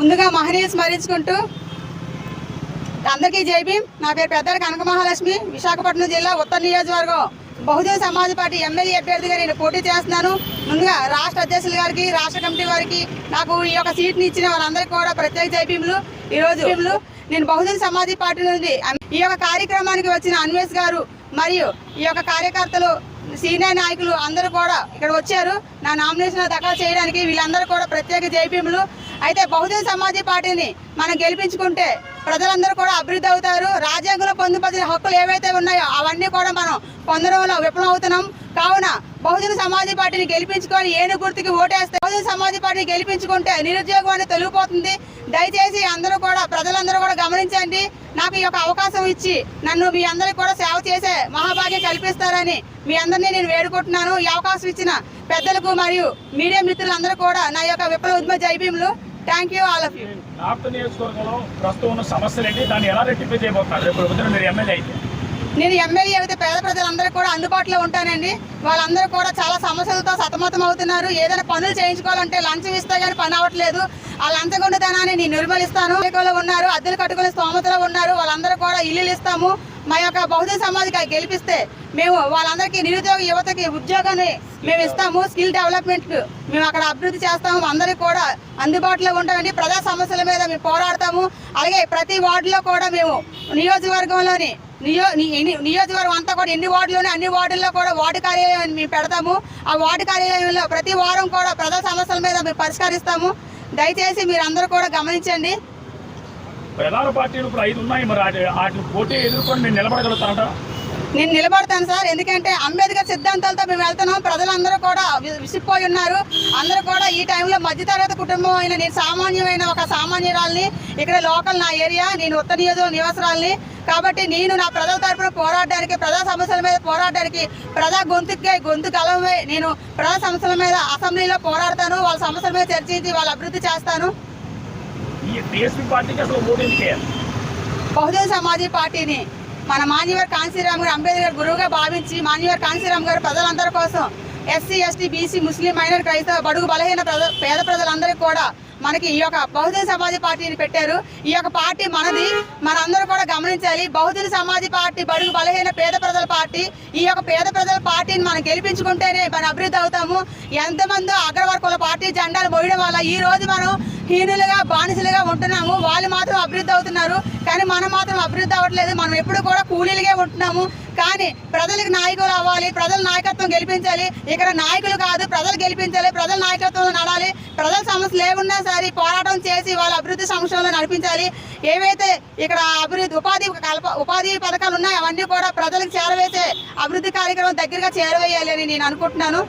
ముందుగా మహనీయ స్మరించుకుంటూ అందరికీ జై నా పేరు పెద్దల కనక మహాలక్ష్మి విశాఖపట్నం జిల్లా ఉత్తర నియోజకవర్గం. బహుజన్ సమాజ్ పార్టీ ఎమ్మెల్యే అభ్యర్థిగా నేను పోటీ చేస్తున్నాను. ముందుగా రాష్ట్ర అధ్యక్షుల గారికి రాష్ట్ర కమిటీ వారికి నాకు ఈ యొక్క సీట్ని ఇచ్చిన వాళ్ళందరికీ కూడా ప్రత్యేక జై ఈరోజు ఈ నేను బహుజన సమాజ్ పార్టీ నుండి ఈ యొక్క కార్యక్రమానికి వచ్చిన అన్వేష్ గారు మరియు ఈ యొక్క కార్యకర్తలు సీనియర్ నాయకులు అందరూ కూడా ఇక్కడ వచ్చారు. నా నామినేషన్ దాఖలు చేయడానికి వీళ్ళందరూ కూడా ప్రత్యేక జైపీములు అయితే బహుజన సమాజీ పార్టీని మనం గెలిపించుకుంటే ప్రజలందరూ కూడా అభివృద్ధి అవుతారు. రాజ్యాంగంలో పొందుపరిచిన హక్కులు ఏవైతే ఉన్నాయో అవన్నీ కూడా మనం పొందడంలో విఫలం అవుతున్నాం కావున బహుజన సమాజీ పార్టీని గెలిపించుకొని ఏను గుర్తుకి ఓటేస్తే బహుజన సమాజీ పార్టీని గెలిపించుకుంటే నిరుద్యోగం అనేది తొలగిపోతుంది. దయచేసి అందరూ కూడా ప్రజలందరూ కూడా గమనించండి. నాకు ఈ యొక్క అవకాశం ఇచ్చి నన్ను మీ అందరికి కూడా సేవ చేసే మహాభాగ్యం కల్పిస్తారని మీ అందరినీ నేను వేడుకుంటున్నాను. ఈ అవకాశం ఇచ్చిన పెద్దలకు మరియు మీడియా మిత్రులందరూ కూడా నా యొక్క విప్లవ ఉద్యమ జైభీములు thank you all of you north నియోజకవర్గంలో ప్రస్తుతం ఉన్న సమస్యలు ఏంటి దాన్ని ఎలా చేయబోతున్నారు? రేపు పొద్దున మీరు ఎమ్మెల్యే అయితే. నేను ఎమ్మెల్యే అయితే పేద ప్రజలందరూ కూడా అందుబాటులో ఉంటానండి. వాళ్ళందరూ కూడా చాలా సమస్యలతో సతమతం అవుతున్నారు ఏదైనా పనులు చేయించుకోవాలంటే లంచం ఇస్తే కానీ పని అవ్వట్లేదు. ఆ లంచగొండతనాన్ని నేను నిర్మలిస్తాను. ఉన్నారు అద్దెలు కట్టుకునే స్తోమతలో ఉన్నారు. వాళ్ళందరూ కూడా ఇల్లులు ఇస్తాము. మా యొక్క బహుజన సమాజ్కి గెలిపిస్తే మేము వాళ్ళందరికీ నిరుద్యోగ యువతకి ఉద్యోగాన్ని మేము ఇస్తాము. స్కిల్ డెవలప్మెంట్ మేము అక్కడ అభివృద్ధి చేస్తాము అందరికీ కూడా అందుబాటులో ఉంటామండి. ప్రజా సమస్యల మీద మేము పోరాడతాము. అలాగే ప్రతి వార్డులో కూడా మేము నియోజకవర్గంలోని నియో నియోజకవర్గం అంతా కూడా ఎన్ని వార్డులోనే అన్ని వార్డుల్లో కూడా వార్డు కార్యాలయం మేము పెడతాము. ఆ వార్డు కార్యాలయంలో ప్రతి వారం కూడా ప్రజా సమస్యల మీద మేము పరిష్కరిస్తాము. దయచేసి మీరు అందరూ కూడా గమనించండి. ప్రధాన పార్టీలు ఇప్పుడు ఐదు ఉన్నాయి. మరి వాటిని పోటీ ఎదుర్కొని నేను నేను నిలబడతాను సార్. ఎందుకంటే అంబేద్కర్ సిద్ధాంతాలతో మేము వెళ్తున్నాం. ప్రజలందరూ కూడా వి- విసిగిపోయి ఉన్నారు. అందరూ కూడా ఈ టైంలో మధ్యతరగతి కుటుంబం అయిన నేను సామాన్యమైన ఒక సామాన్యురాల్ని ఇక్కడ లోకల్ నా ఏరియా నేను ఉత్తర నియోజకవర్గ నివాసరాల్ని. కాబట్టి నేను నా ప్రజల తరపున పోరాడడానికి ప్రజా సమస్యల మీద పోరాడడానికి ప్రజా గొంతుకే గొంతు గలవే నేను ప్రజా సమస్యల మీద అసెంబ్లీలో పోరాడతాను. వాళ్ళ సమస్యల మీద చర్చించి వాళ్ళ అభివృద్ధి చేస్తాను. బహుజన సమాజీ పార్టీని మన మాన్యవర్ కాంశీరామ్ గారు అంబేద్కర్ గురువుగా భావించి మాన్యవర్ కాంశీరామ్ గారు ప్రజలందరి కోసం SC ST BC Muslim minor క్రైస్తవ బడుగు బలహీన పేద ప్రజలందరికీ కూడా మనకి ఈ యొక్క బహుజన సమాజ పార్టీని పెట్టారు. ఈ యొక్క పార్టీ మనది. మనందరూ కూడా గమనించాలి. బహుజన సమాజ పార్టీ బడుగు బలహీన పేద ప్రజల పార్టీ. ఈ యొక్క పేద ప్రజల పార్టీని మనం గెలిపించుకుంటేనే మనం అభివృద్ధి అవుతాము. ఎంతమందో అగ్రవర్కుల పార్టీ జెండాలు మోయడం వల్ల ఈ రోజు మనం హీనులుగా బానిసలుగా ఉంటున్నాము. వాళ్ళు మాత్రం అభివృద్ధి అవుతున్నారు. కానీ మనం మాత్రం అభివృద్ధి అవ్వట్లేదు. మనం ఎప్పుడు కూడా కూలీలుగా ఉంటున్నాము. కానీ ప్రజలకు నాయకులు అవ్వాలి ప్రజల నాయకత్వం గెలిపించాలి. ఇక్కడ నాయకులు కాదు ప్రజలు గెలిపించాలి ప్రజల నాయకత్వంలో నడాలి. ప్రజల సమస్యలు ఏమున్నా సరే పోరాటం చేసి వాళ్ళ అభివృద్ధి సంక్షేమంలో నడిపించాలి. ఏవైతే ఇక్కడ అభివృద్ధి ఉపాధి కల్ప ఉపాధి పథకాలు ఉన్నాయో అవన్నీ కూడా ప్రజలకు చేరవేసే అభివృద్ధి కార్యక్రమం దగ్గరగా చేరవేయాలి అని నేను అనుకుంటున్నాను.